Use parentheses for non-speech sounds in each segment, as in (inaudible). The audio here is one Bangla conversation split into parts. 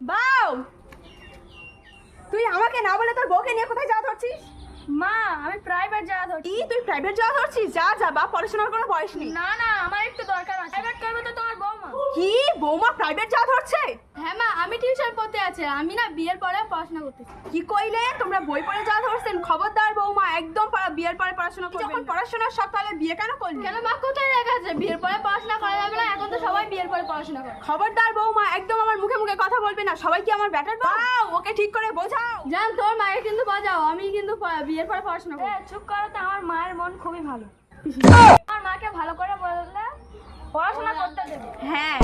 বাউ! তুই আমাকে না বলে তোর বউকে নিয়ে কোথায় যাওয়া ধরছিস? মা আমি প্রাইভেট যাওয়া ধরছি। তুই প্রাইভেট যাওয়া ধরছিস? যা যা বা পড়াশোনার কোনো বয়স নেই। না না আমার একটু দরকার আছে প্রাইভেট করবে তো তোমার বৌমা কি? বৌমা প্রাইভেট যাওয়া ধরছে? হ্যাঁ মা আমি টিউশন পড়তে আছে আমি না বিয়ের পরে পড়াশোনা করতেছি। কি কইলে? তোমরা বই পড়ে যাওয়া ধরছেন খবরদার বৌমা একদম বিয়ের পরে পড়াশোনা করবে যখন পড়াশোনার সব তাহলে বিয়ে কেন করলি? কেন মা কোথায় লেখা আছে? বিয়ের পরে পড়াশোনা করা যাবে না এখন তো সবাই বিয়ের পরে পড়াশোনা করে। খবরদার বৌমা একদম আমার মুখে মুখে কথা বলবে না সবাই কি আমার ব্যাটার বাউ? ওকে ঠিক করে বোঝাও। জান তোর মায়ের কিন্তু বাজাও আমি কিন্তু বিয়ের পরে পড়াশোনা করি চুপ করো তো আমার মায়ের মন খুবই ভালো। (laughs) আমার মাকে ভালো করে বললে পড়াশোনা করতে দেবে। হ্যাঁ।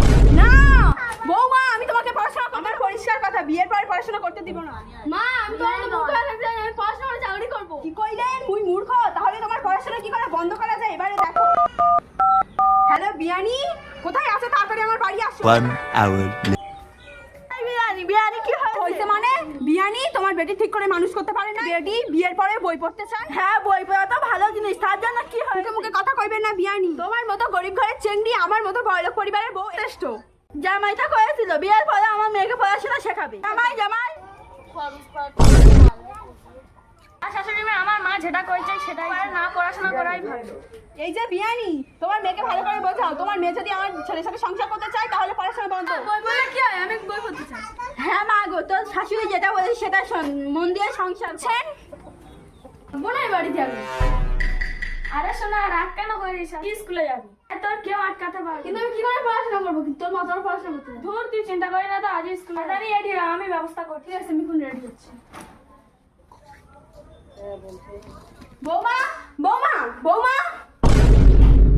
কথা বিয়ের পরে পড়াশোনা করতে দিব না। মা আমি তো অনেক মুখ হয়ে থাকতে আমি পড়াশোনা চাকরি করব। কি কইলে? মুই মূর্খ তাহলে তোমার পড়াশোনা কি করে বন্ধ করা যায়? এবারে দেখো। হ্যালো বিয়ানি? কোথায় আছে? তাড়াতাড়ি আমার বাড়ি আসো। One hour later. বিয়ানি বিয়ানি কি হয়েছে? মানে? বিয়ানি তোমার বেটি ঠিক করে মানুষ করতে পারে না বেটি বিয়ের পরে বই পড়তে চায়? হ্যাঁ বই পড়া তো ভালো জিনিস তার জন্য কি হয় মুখে কথা কইবেন না বিয়ানি। তোমার মতো গরিব ঘরের চেংড়ি আমার মতো বড়লোক পরিবারের বউ শ্রেষ্ঠ জামাইটা করেছিল বিয়ের পরে আমার মেয়েকে পড়াশোনা শেখাবে। জামাই জামাই। আমার মা যেটা করেছে সেটাই না পড়াশোনা করাই ভালো। এই যে বিয়ানি তোমার মেয়েকে ভালো করে বোঝাও। তোমার মেয়ে যদি আমার ছেলের সাথে সংসার করতে চায় তাহলে পড়াশোনা বন্ধ। বই বলে কি হয়? আমি বই পড়তে চাই। হ্যাঁ মা গো তোর শাশুড়ি যেটা বলে সেটা মন দিয়ে সংসার ছেন। বোনাই বাড়ি যাবে। আরে শোনা রাগ কেন করিস? স্কুলে যাবি। তোর কেউ আটকাতে পারবে কিন্তু আমি কি করে পড়াশোনা করব? তোর মতো পড়াশোনা করতে। ধুর তুই চিন্তা করি না তো আজ স্কুলে তাড়াতাড়ি রেডি আমি ব্যবস্থা করছি। ঠিক আছে আমি কোন রেডি হচ্ছি। বৌমা বৌমা বৌমা!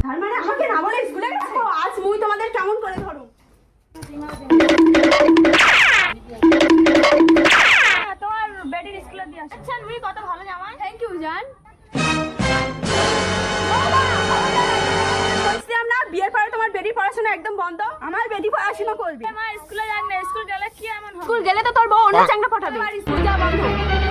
তার মানে আমাকে না বলে স্কুলে গেছো? আজ মুই তোমাদের কেমন করে ধরো পড়াশোনা একদম বন্ধ। আমার বেটি পড়াশোনা করবে আমার স্কুলে যান না স্কুল গেলে কি এমন হবে? স্কুল গেলে তো তোর বউ অন্য চাঙ্গা পাঠাবে। আমার স্কুল যা বন্ধ।